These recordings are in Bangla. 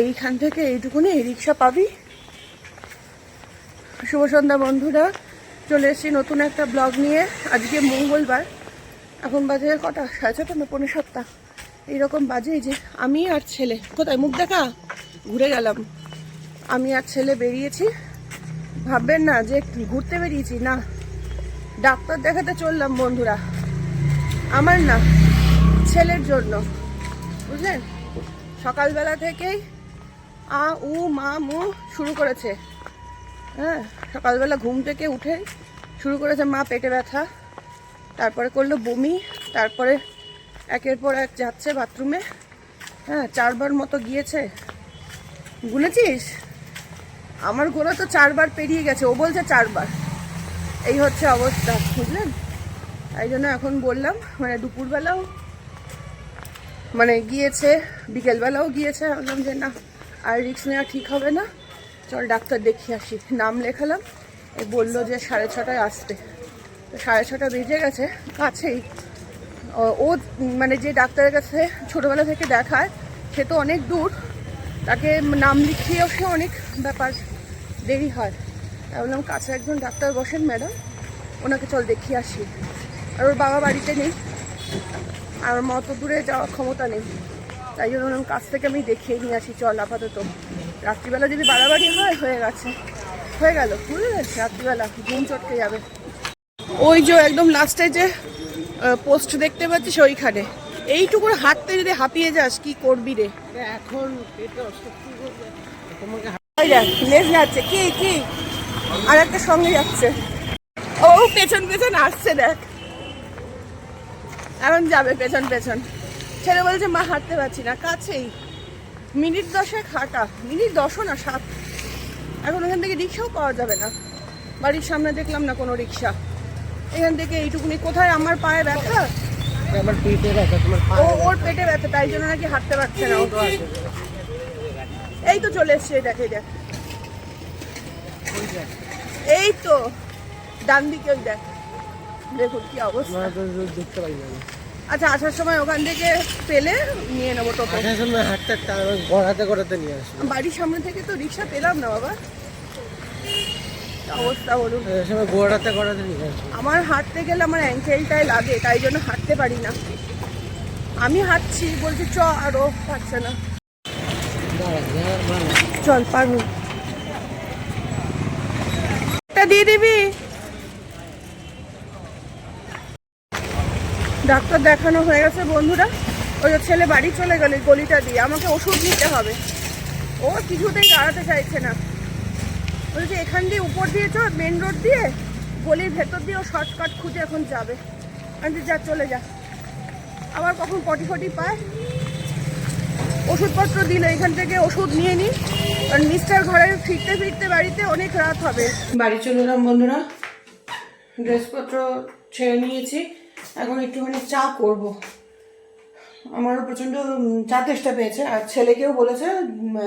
এইখান থেকে এইটুকুনি এই রিক্সা পাবি। শুভ সন্ধ্যা বন্ধুরা, চলে এসেছি নতুন একটা ব্লগ নিয়ে। আজকে মঙ্গলবার, এখন বাজে কটা? সাড়ে ছটা না পৌনে সাতটা? এইরকম বাজে যে, আমি আর ছেলে। কোথায়? মুখ দেখা? ঘুরে গেলাম। আমি আর ছেলে বেরিয়েছি। ভাববেন না যে ঘুরতে বেরিয়েছি, না। ডাক্তার দেখাতে চললাম বন্ধুরা। আমার না, ছেলের জন্য। বুঝলেন? সকালবেলা থেকেই আ, উ, মা, মু শুরু করেছে। হ্যাঁ সকালবেলা ঘুম থেকে উঠে শুরু করেছে মা পেটে ব্যথা, তারপরে করল বমি, তারপরে একের পর এক যাচ্ছে বাথরুমে। হ্যাঁ চারবার মতো গিয়েছে। গুনেছিস? আমার গোনা তো চারবার পেরিয়ে গেছে, ও বলছে চারবার। এই হচ্ছে অবস্থা, বুঝলেন? তাই জন্য এখন বললাম মানে দুপুরবেলাও মানে গিয়েছে, বিকেলবেলাও গিয়েছে বললাম যে না আর রিক্স নেওয়া ঠিক হবে না। চল ডাক্তার দেখিয়ে আসি। নাম লেখালাম। বলল যে সাড়ে ছটায় আসতে তো সাড়ে ছটা বেজে গেছে। কাছেই। ও- মানে যে ডাক্তারের কাছে ছোটোবেলা থেকে দেখায়, সে তো অনেক দূর। তাকে নাম লিখিয়েও সে অনেক ব্যাপার দেরি হয়। তাই বললাম, কাছে একজন ডাক্তার বসেন ম্যাডাম। ওনাকে চল দেখিয়ে আসি। আর ওর বাবা বাড়িতে নেই। আর অত দূরে যাওয়ার ক্ষমতা নেই। তাই জন্য ওরকম কাছ থেকে আমি দেখিয়ে নিয়ে আসি চল আপাতত। রাত্রিবেলা যদি বাড়াবাড়ি হয় হয়ে গেছে। হয়ে গেল বুঝতে গেছে রাত্রিবেলা ঘুম চটকে যাবে। ওই যে একদম লাস্টে যে পোস্ট দেখতে পাচ্ছিস ওইখানে। এইটুকু হাঁটতে যদি হাঁপিয়ে যাস কি করবি রে? এখন লেজ যাচ্ছে কি কি? আর একটা সঙ্গে যাচ্ছে। ও পেছন পেছন আসছে দেখ। এখন যাবে পেছন পেছন। ছেলে বলছে মা হাঁটতে পারছি না। কাছেই। মিনিট দশেক হাঁটা। মিনিট দশও না সাত। এখন ওখান থেকে রিক্সাও পাওয়া যাবে না। বাড়ির সামনে দেখলাম না কোনো রিক্সা। এখান থেকে এইটুকুনি। কোথায় আমার পায়ে ব্যথা? আমার পেটে ব্যথা তোমার ও ওর পেটে ব্যথা তাই জন্য নাকি হাঁটতে পারছে না ও। এই তো চলে এসছে দেখ দেখ। এই তো ডান দিকে দেখ। দেখুন কি অবস্থা। দেখতে পাই না। আচ্ছা আসার সময় ওখান থেকে পেলে নিয়ে নেব টোটো। আসার সময় হাঁটতে হাঁটতে গড়াতে গড়াতে নিয়ে আসব। বাড়ির সামনে থেকে তো রিক্সা পেলাম না বাবা। অবস্থা বলুন। সময় গড়াতে গড়াতে নিয়ে আসব। আমার হাঁটতে গেলে আমার অ্যাঙ্কেলটাই লাগে তাই জন্য হাঁটতে পারি না। আমি হাঁটছি বলছি চ আর ও পারছে না। চল পারব। দিয়ে দিবি? ডাক্তার দেখানো হয়ে গেছে বন্ধুরা। ওই ছেলে বাড়ি চলে গেল গলিটা দিয়ে। আমাকে ওষুধ নিতে হবে। ও কিছুতেই দাঁড়াতে চাইছে না। বলছে এখান দিয়ে উপর দিয়ে চ মেন রোড দিয়ে, গলির ভেতর দিয়ে ও শর্টকাট খুঁজে এখন যাবে। আমি যা, চলে যা। আবার কখন পটি ফটি পায়? ওষুধপত্র দিল, এখান থেকে ওষুধ নিয়ে নিই কারণ মিস্টার ঘরে ফিরতে ফিরতে বাড়িতে অনেক রাত হবে। বাড়ি চলে এলাম বন্ধুরা। ড্রেসপত্র ছেড়ে নিয়েছি। এখন একটুখানি চা করব। আমারও প্রচণ্ড চা তেষ্টা পেয়েছে। আর ছেলেকেও বলেছে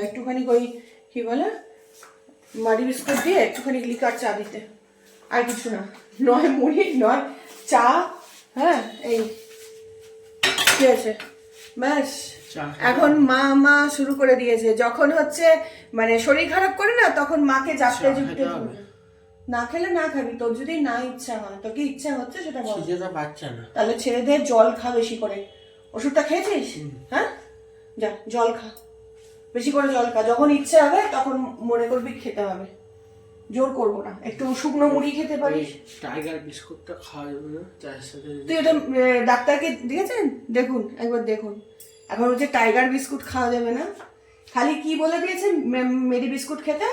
একটুখানি ওই কি বলে মারি বিস্কুট দিয়ে একটুখানি লিকার চা দিতে। আর কিছু না। নয় মুড়ি নয় চা হ্যাঁ এই ঠিক আছে ব্যাস এখন মা মা শুরু করে দিয়েছে। যখন হচ্ছে মানে শরীর খারাপ করে না তখন মাকে জাপতে খেতে হবে। না খেলে না খাবি তোর যদি না ইচ্ছা হয় তোর কি ইচ্ছা হচ্ছে সেটা বল। তো পাচ্ছে না। তাহলে ছেড়ে দে জল খা বেশি করে। ওষুধটা খেয়েছিস? হ্যাঁ? যা জল খা। বেশি করে জল খা। যখন ইচ্ছে হবে তখন মনে করবি খেতে হবে। জোর করব না। একটু শুকনো মুড়ি খেতে পারিস। টাইগার বিস্কুটটা খাওয়া যাবে না চায়ের সাথে তুই এটা ডাক্তারকে দিয়েছেন? দেখুন একবার দেখুন। এখন হচ্ছে টাইগার বিস্কুট খাওয়া যাবে না। খালি কি বলে দিয়েছেন মেরি বিস্কুট খেতে?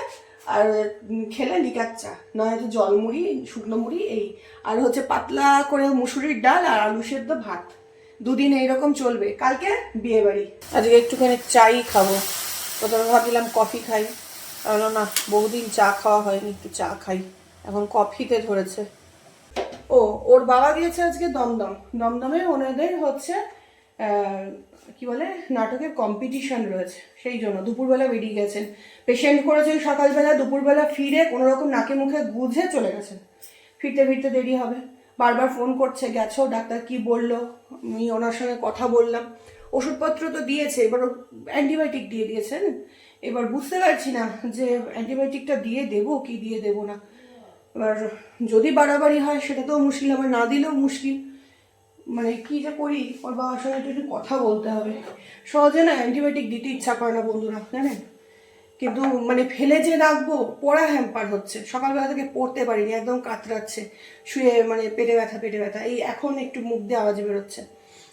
আর খেলে লিকার চা, নয়তো জল মুড়ি, শুকনো মুড়ি, এই। আর হচ্ছে পাতলা করে মুসুরির ডাল আর আলু সেদ্ধ ভাত। দুদিন এইরকম চলবে। কালকে বিয়ে বাড়ি আজকে একটুখানি চাই খাব। প্রথমে ভাবছিলাম কফি খাই। বলল না, বহুদিন চা খাওয়া হয়নি, একটু চা খাই। এখন কফিতে ধরেছে। ও, ওর বাবা গিয়েছে আজকে দমদম। দমদমে ওনাদের হচ্ছে কি বলে, নাটকের কম্পিটিশন রয়েছে, সেই জন্য দুপুরবেলা বেরিয়ে গেছেন। পেশেন্ট করেছেন সকালবেলা, দুপুরবেলা ফিরে কোনো রকম নাকে মুখে গুঁজে চলে গেছেন। ফিরতে ফিরতে দেরি হবে। বারবার ফোন করছে, গেছো, ডাক্তার কি বলল? আমি ওনার সঙ্গে কথা বললাম। ওষুধপত্র তো দিয়েছে, এবার অ্যান্টিবায়োটিক দিয়ে দিয়েছেন। এবার বুঝতে পারছি না যে অ্যান্টিবায়োটিকটা দিয়ে দেবো কি দিয়ে দেবো না। এবার যদি বাড়াবাড়ি হয়, সেটা তো মুশকিল আবার না দিলেও মুশকিল। মানে কি যে করি, ওর বাবার সঙ্গে একটু একটু কথা বলতে হবে। সহজে না অ্যান্টিবায়োটিক দিতে ইচ্ছা করে না বন্ধুরা, জানেন? কিন্তু মানে ফেলে যে রাখব, পড়া হ্যাম্পার হচ্ছে। সকালবেলা থেকে পড়তে পারিনি, একদম কাতরাচ্ছে, শুয়ে মানে পেটে ব্যথা পেটে ব্যথা। এই এখন একটু মুখ দিয়ে আওয়াজ বেরোচ্ছে।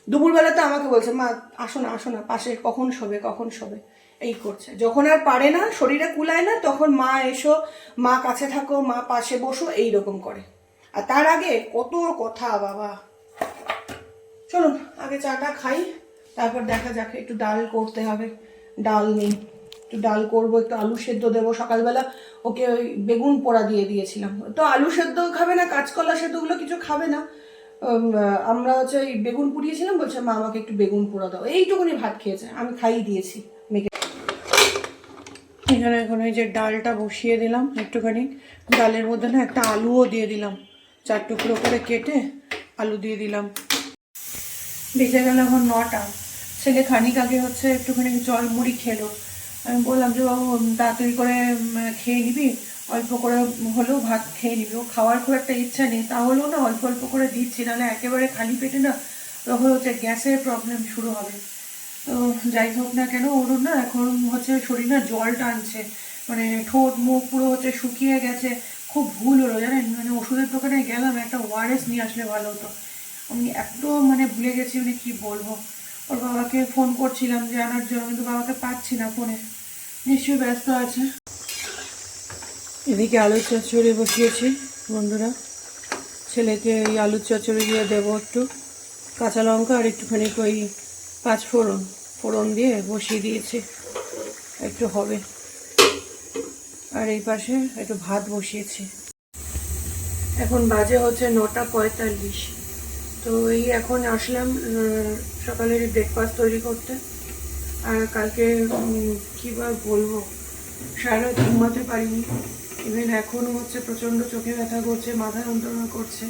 দুপুরবেলাতে আমাকে বলছে, মা, আসো না আসো না, পাশে কখন শোবে কখন শোবে? এই করছে। যখন আর পারে না, শরীরে কুলায় না, তখন মা এসো, মা কাছে থাকো, মা পাশে বসো এই রকম করে। আর তার আগে কত কথা, বাবা। চলুন, আগে চাটা খাই, তারপর দেখা যাক, একটু ডাল করতে হবে। ডাল নেই। একটু ডাল করব, একটু আলু সেদ্ধ দেবো। সকালবেলা ওকে ওই বেগুন পোড়া দিয়ে দিয়েছিলাম। তো আলু সেদ্ধ খাবে না, কাঁচকলা সেদ্ধগুলো কিছু খাবে না। আমরা হচ্ছে ওই বেগুন পুড়িয়েছিলাম, বলছে, মা, আমাকে একটু বেগুন পোড়া দাও। এইটুকুনি ভাত খেয়েছে, আমি খাইয়ে দিয়েছি। মেয়েকে এখানে এখন ওই যে ডালটা বসিয়ে দিলাম একটুখানি। ডালের মধ্যে না একটা আলুও দিয়ে দিলাম। চার টুকরো করে কেটে আলু দিয়ে দিলাম। বেজে গেল এখন নটা। ছেলে খানিক আগে হচ্ছে একটুখানি জল মুড়ি খেলো। আমি বললাম যে, বাবু তাড়াতাড়ি করে খেয়ে নিবি? অল্প করে হলেও ভাত খেয়ে নিবি। ও খাওয়ার খুব একটা ইচ্ছা নেই। তাহলেও না, অল্প অল্প করে দিচ্ছি, নাহলে একেবারে খালি পেটে না, তখন হচ্ছে গ্যাসের প্রবলেম শুরু হবে। তো যাই হোক না কেন, ওর না এখন হচ্ছে শরীর না জল টানছে। মানে ঠোঁট, মুখ পুরো হচ্ছে শুকিয়ে গেছে। খুব ভুল হলো, জানেন? মানে ওষুধের দোকানে গেলাম, একটা ওয়ারেস নিয়ে আসলে ভালো হতো। আমি এত মানে ভুলে গেছি মানে কি বলব। ওর বাবাকে ফোন করছিলাম যে আনার জন্য, কিন্তু বাবাকে পাচ্ছি না ফোনে নিশ্চয়ই ব্যস্ত আছে। এদিকে আলুর চচ্চড়ি বসিয়েছি, বন্ধুরা। ছেলেকে এই আলুর চচ্চড়ি দিয়ে দেবো একটু। কাঁচা লঙ্কা আর একটুখানি ওই পাঁচ ফোড়ন। ফোড়ন দিয়ে বসিয়ে দিয়েছি। একটু হবে। আর এই পাশে একটু ভাত বসিয়েছি। এখন বাজে হচ্ছে নটা পঁয়তাল্লিশ। তো এই এখন আসলাম সকালের ব্রেকফাস্ট তৈরি করতে। আর কালকে উম, কি বা বলব? সারা ঘুমাতে পারিনি। ইভেন এখনও হচ্ছে প্রচণ্ড চোখে ব্যথা করছে মাথা যন্ত্রণা করছে।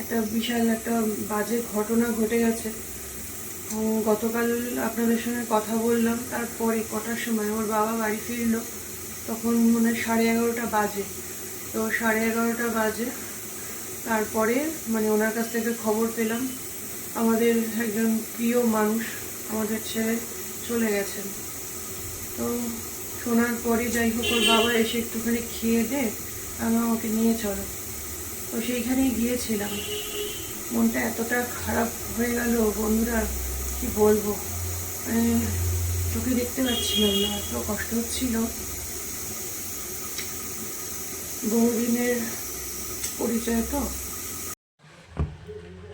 একটা বিশাল একটা বাজে ঘটনা ঘটে গেছে। গতকাল আপনাদের সঙ্গে কথা বললাম তারপরে কটার সময়? ওর বাবা বাড়ি ফিরলো। তখন মনে হয় সাড়ে এগারোটা বাজে। তো সাড়ে এগারোটা বাজে। তারপরে মানে ওনার কাছ থেকে খবর পেলাম। আমাদের একজন প্রিয় মানুষ আমাদের ছেড়ে চলে গেছেন। তো শোনার পরে যাই হোক, ওর বাবা এসে একটুখানি খেয়ে দে, আমি আমাকে নিয়ে চলো। তো সেইখানেই গিয়েছিলাম। মনটা এতটা খারাপ হয়ে গেল, বন্ধুরা, কি বলব? মানে চোখে দেখতে পাচ্ছিলাম না, এত কষ্ট হচ্ছিল। বহুদিনের পরিচয় তো?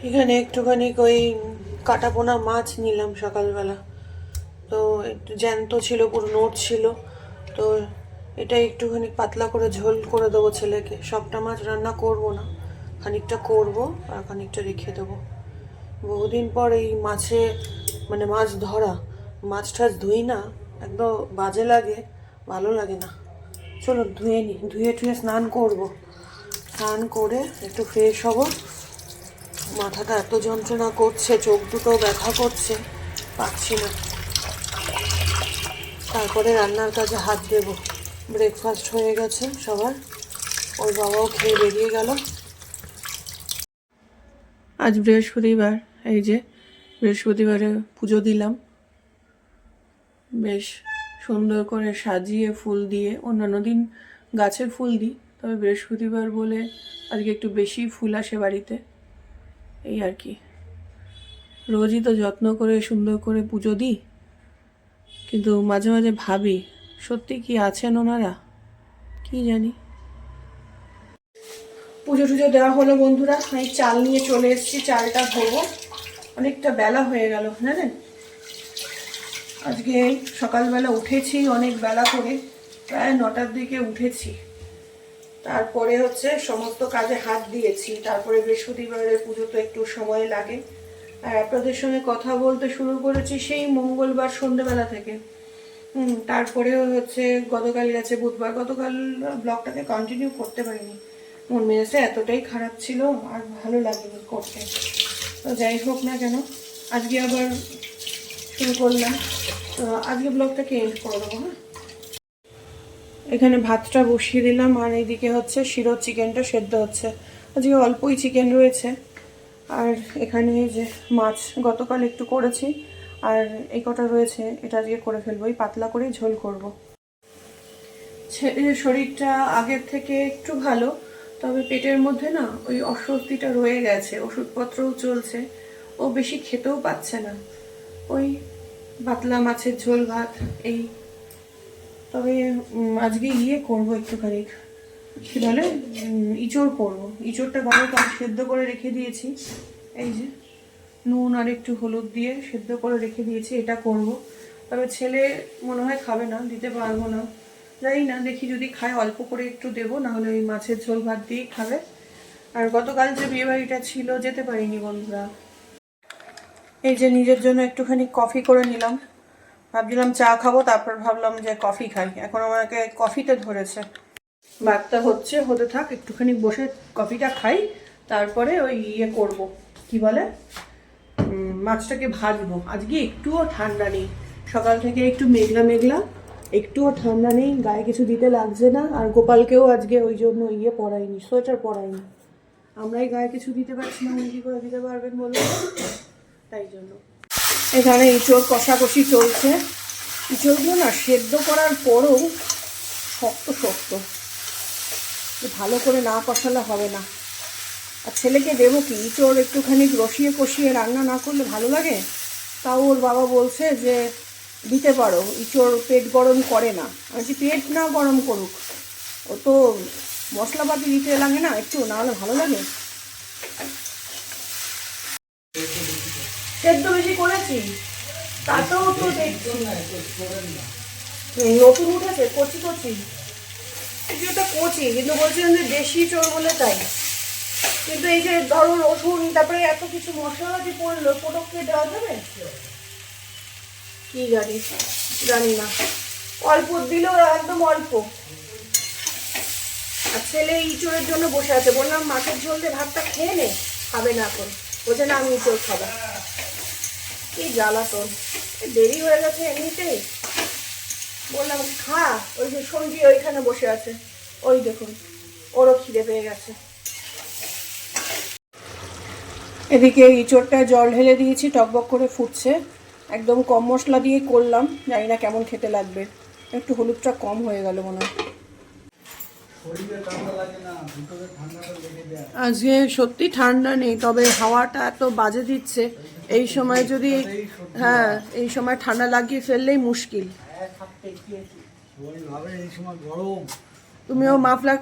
এখানে একটুখানি ওই কাটাপোনা মাছ নিলাম সকালবেলা। তো একটু জ্যান্ত ছিল, পুরো নোট ছিল। তো এটা একটুখানি পাতলা করে ঝোল করে দেবো ছেলেকে। সবটা মাছ রান্না করব না। খানিকটা করব আর খানিকটা রেখে দেবো। বহুদিন পর এই মাছে মানে মাছ ধরা, মাছ টাছ ধুই না, একদম বাজে লাগে, ভালো লাগে না। চলো ধুয়ে নি, ধুয়ে টুয়ে স্নান করব। স্নান করে একটু ফ্রেশ হব। মাথাটা এত যন্ত্রণা করছে, চোখ দুটো ব্যথা করছে পাচ্ছি না। তারপরে রান্নার কাজে হাত দেব। ব্রেকফাস্ট হয়ে গেছে সবার। ওর বাবাও খেয়ে বেরিয়ে গেল। আজ বৃহস্পতিবার, এই যে বৃহস্পতিবারে পুজো দিলাম। বেশ সুন্দর করে সাজিয়ে ফুল দিয়ে, অন্যান্য দিন গাছের ফুল দিই, তবে বৃহস্পতিবার বলে আজকে একটু বেশি ফুল আসে বাড়িতে। এই আর কি। রোজই তো যত্ন করে, সুন্দর করে পুজো দিই, কিন্তু মাঝে মাঝে ভাবি, সত্যি কি আছেন ওনারা? কি জানি। পুজো টুজো দেওয়া হলো বন্ধুরা, আমি চাল নিয়ে চলে এসেছি, চালটা ধরবো অনেকটা বেলা হয়ে গেল, জানেন? আজকে সকালবেলা উঠেছি অনেক বেলা করে, প্রায় নটার দিকে উঠেছি। তারপরে হচ্ছে সমস্ত কাজে হাত দিয়েছি। তারপরে বৃহস্পতিবারের পুজো তো একটু সময় লাগে। আর আপনাদের সঙ্গে কথা বলতে শুরু করেছি সেই মঙ্গলবার সন্ধ্যেবেলা থেকে। হুম, তারপরেও হচ্ছে গতকাল গেছে বুধবার। গতকাল ব্লগটাকে কন্টিনিউ করতে পারিনি। মন মেজাজটা এতটাই খারাপ ছিল, আর ভালো লাগেনি করতে। তো যাই হোক না কেন, আজকে আবার শুরু করলাম। তো আজকে ব্লগটাকে এন্ড করে দেবো হ্যাঁ? এখানে ভাতটা বসিয়ে দিলাম, আর এইদিকে হচ্ছে শিরো চিকেনটা সেদ্ধ হচ্ছে। আজকে অল্পই চিকেন রয়েছে, আর এখানে যে মাছ গতকাল একটু করেছি, আর এই কটা রয়েছে, এটা আজকে করে ফেলব। এই পাতলা করেই ঝোল করব। শরীরটা আগের থেকে একটু ভালো, তবে পেটের মধ্যে না ওই অস্বস্তিটা রয়ে গেছে, ওষুধপত্রও চলছে, ও বেশি খেতেও পাচ্ছে না। ওই পাতলা মাছের ঝোল, ভাত, এই। তবে আজকে ইয়ে করব একটুখানি। কি বলে? ইঁচড় করব। ইঁচড়টা ভালো করে সেদ্ধ করে রেখে দিয়েছি। এই যে, নুন আর একটু হলুদ দিয়ে সেদ্ধ করে রেখে দিয়েছি, এটা করব। তবে ছেলে মনে হয় খাবে না, দিতে পারব না। জানি না, দেখি যদি খায়, অল্প করে একটু দেবো, নাহলে ওই মাছের ঝোল, ভাত দিয়েই খাবে। আর গতকাল যে বিয়েবাড়িটা ছিল, যেতে পারিনি বন্ধুরা। এই যে নিজের জন্য একটুখানি কফি করে নিলাম। ভাবছিলাম চা খাব, তারপর ভাবলাম যে কফি খাই। এখন আমাকে কফিতে ধরেছে। ভাতটা হচ্ছে, হতে থাক, একটুখানি বসে কফিটা খাই, তারপরে ওই ইয়ে করব। কি বলে? মাছটাকে ভাজবো। আজকে একটুও ঠান্ডা নেই। সকাল থেকে একটু মেঘলা মেঘলা, একটুও ঠান্ডা নেই, গায়ে কিছু দিতে লাগছে না, আর গোপালকেও আজকে ওই জন্য ইয়ে পরাইনি সোয়েটার পরাইনি আমরাই গায়ে কিছু দিতে পারছি না, উনি কি করে দিতে পারবেন বলুন? তাই জন্য। এখানে ইঁচড় কষাকষি চলছে। ইঁচড়গুলো না সেদ্ধ করার পরও শক্ত শক্ত। ভালো করে না কষালে হবে না। আর ছেলেকে দেবো কি, ইঁচড় একটুখানি রসিয়ে কষিয়ে রান্না না করলে ভালো লাগে? তাও ওর বাবা বলছে যে, দিতে পারো, ইঁচড় পেট গরম করে না। আমি পেট না গরম করুক। ও তো মশলাপাতি দিতে লাগে না, একটু না হলে ভালো লাগে? সেদ্ধ বেশি করেছি। তাতেও তো দেখছি। নতুন উঠেছে, কচি কচি। এটা কচি, কিন্তু বলছিলাম যে দেশি চোর বলে তাই। কিন্তু এই যে ধরো রসুন, তারপরে এত কিছু মশলা যে পড়ল পটককে দেওয়া যাবে কি জানি জানি না। অল্প দিলেও একদম অল্প। আর ছেলে ইঁচড়ের জন্য বসে আছে। বললাম, মাছের ঝোল দিয়ে ভাতটা খেয়ে নে, খাবে না এখন। বলছে, না, আমি ইঁচড় খাব। কি এ দেরি হয়ে গেছে এমনিতেই বললাম, খা, ওই যে সঞ্জি ওইখানে বসে আছে। ওই দেখুন, ওরও খিদে পেয়ে গেছে। এদিকে ইঁচড়টায় জল ঢেলে দিয়েছি, টকবক করে ফুটছে। একদম কম মশলা দিয়ে করলাম, জানি না কেমন খেতে লাগবে। একটু হলুদটা কম হয়ে গেল মনে হয়। আজকে সত্যি ঠান্ডা নেই, তবে হাওয়াটা এত বাজে দিচ্ছে। এই সময় যদি হ্যাঁ এই সময় ঠান্ডা লাগিয়ে ফেললেই মুশকিল। এই সময় গরম তুমিও মাফলা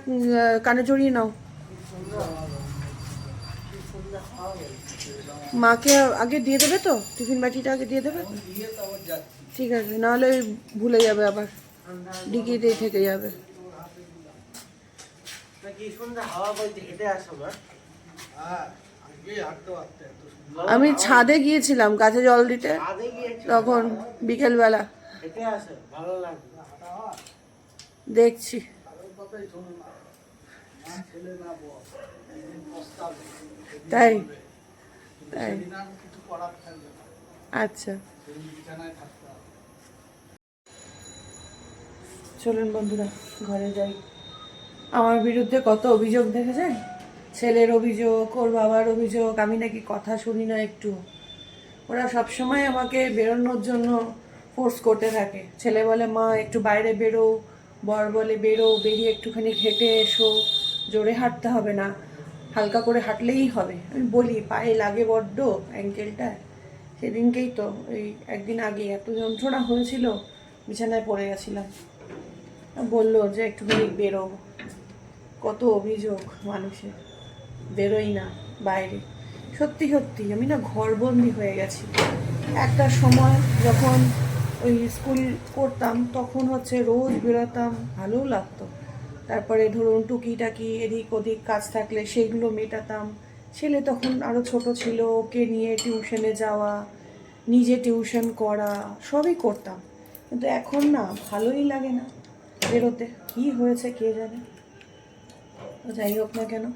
কানে জড়িয়ে নাও। মাকে আগে দিয়ে দেবে তো? টিফিন বাটিটা আগে দিয়ে দেবে? ঠিক আছে নাহলে ভুলে যাবে আবার। ডিকিতেই থেকে যাবে। হাওয়া বইতে হেঁটে আসো হ্যাঁ হাঁটতে সুন্দর আমি ছাদে গিয়েছিলাম গাছে জল দিতে। তখন বিকেলবেলা। দেখছি। তাই? তাই? আচ্ছা। চলুন বন্ধুরা ঘরে যাই। আমার বিরুদ্ধে কত অভিযোগ দেখা যায়? ছেলের অভিযোগ, ওর বাবার অভিযোগ, আমি নাকি কথা শুনি না একটু। ওরা সবসময় আমাকে বেরোনোর জন্য ফোর্স করতে থাকে। ছেলে বলে, মা, একটু বাইরে বেরো, বর বলে, বেরো, বেরিয়ে একটুখানি হেঁটে এসো, জোরে হাঁটতে হবে না, হালকা করে হাঁটলেই হবে। আমি বলি, পায়ে লাগে বড্ড অ্যাঙ্কেলটা সেদিনকেই তো ওই একদিন আগে এত যন্ত্রণা হয়েছিল, বিছানায় পড়ে গেছিলাম। বলল যে, একটুখানি বেরো কত অভিযোগ মানুষের। বেরোই না বাইরে। সত্যি সত্যি, আমি না ঘরবন্দি হয়ে গেছি। একটা সময় যখন ওই স্কুল করতাম, তখন হচ্ছে রোজ বেরোতাম, ভালোও লাগতো। তারপরে ধরুন টুকিটাকি, এদিক ওদিক কাজ থাকলে সেইগুলো মেটাতাম। ছেলে তখন আরও ছোট ছিল, ওকে নিয়ে টিউশনে যাওয়া, নিজে টিউশন করা, সবই করতাম। কিন্তু এখন না ভালোই লাগে না বেরোতে। কী হয়েছে কে জানে? যাই হোক না কেন।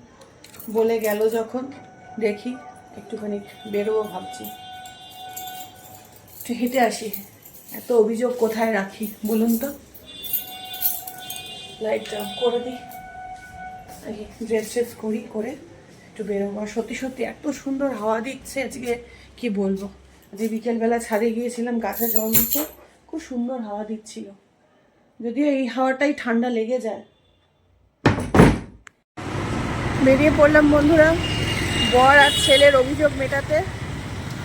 বলে গেল যখন, দেখি, একটুখানি বেরোবো ভাবছি। একটু হেঁটে আসি। এত অভিযোগ কোথায় রাখি বলুন তো? লাইটটা করে দিই। ড্রেস ট্রেস করি, করে একটু বেরোবো। আর সত্যি সত্যি এত সুন্দর হাওয়া দিচ্ছে আজকে, কি বলব? যে বিকেলবেলা ছাদে গিয়েছিলাম, গাছে জল দিতে। খুব সুন্দর হাওয়া দিচ্ছিল। যদিও এই হাওয়াটাই ঠান্ডা লেগে যায়। বেরিয়ে পড়লাম বন্ধুরা। বর আর ছেলের অভিযোগ মেটাতে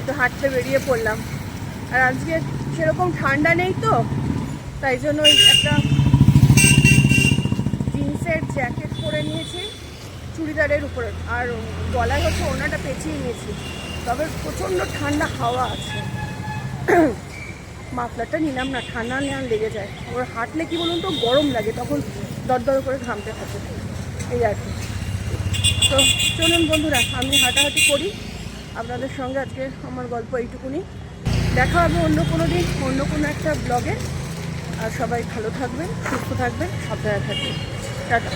তো হাঁটতে বেরিয়ে পড়লাম। আর আজকে সেরকম ঠান্ডা নেই তো, তাই জন্য ওই একটা জিন্সের জ্যাকেট পরে নিয়েছি, চুড়িদারের উপরে। আর গলায় হচ্ছে ওনাটা পেঁচিয়ে নিয়েছি। তবে প্রচণ্ড ঠান্ডা হাওয়া আছে। মাফলারটা নিলাম না, ঠান্ডা নেওয়া লেগে যায়। ওর হাঁটলে কি বলুন তো, গরম লাগে, তখন দরদর করে ঘামতে থাকে। এই আর কি। তো চলুন বন্ধুরা, আমি হাঁটাহাঁটি করি। আপনাদের সঙ্গে আজকে আমার গল্প এইটুকুনি। দেখা হবে অন্য কোনো দিন, অন্য কোনো একটা ব্লগে আর সবাই ভালো থাকবেন, সুস্থ থাকবেন, সাবধানে থাকবেন। টাটা।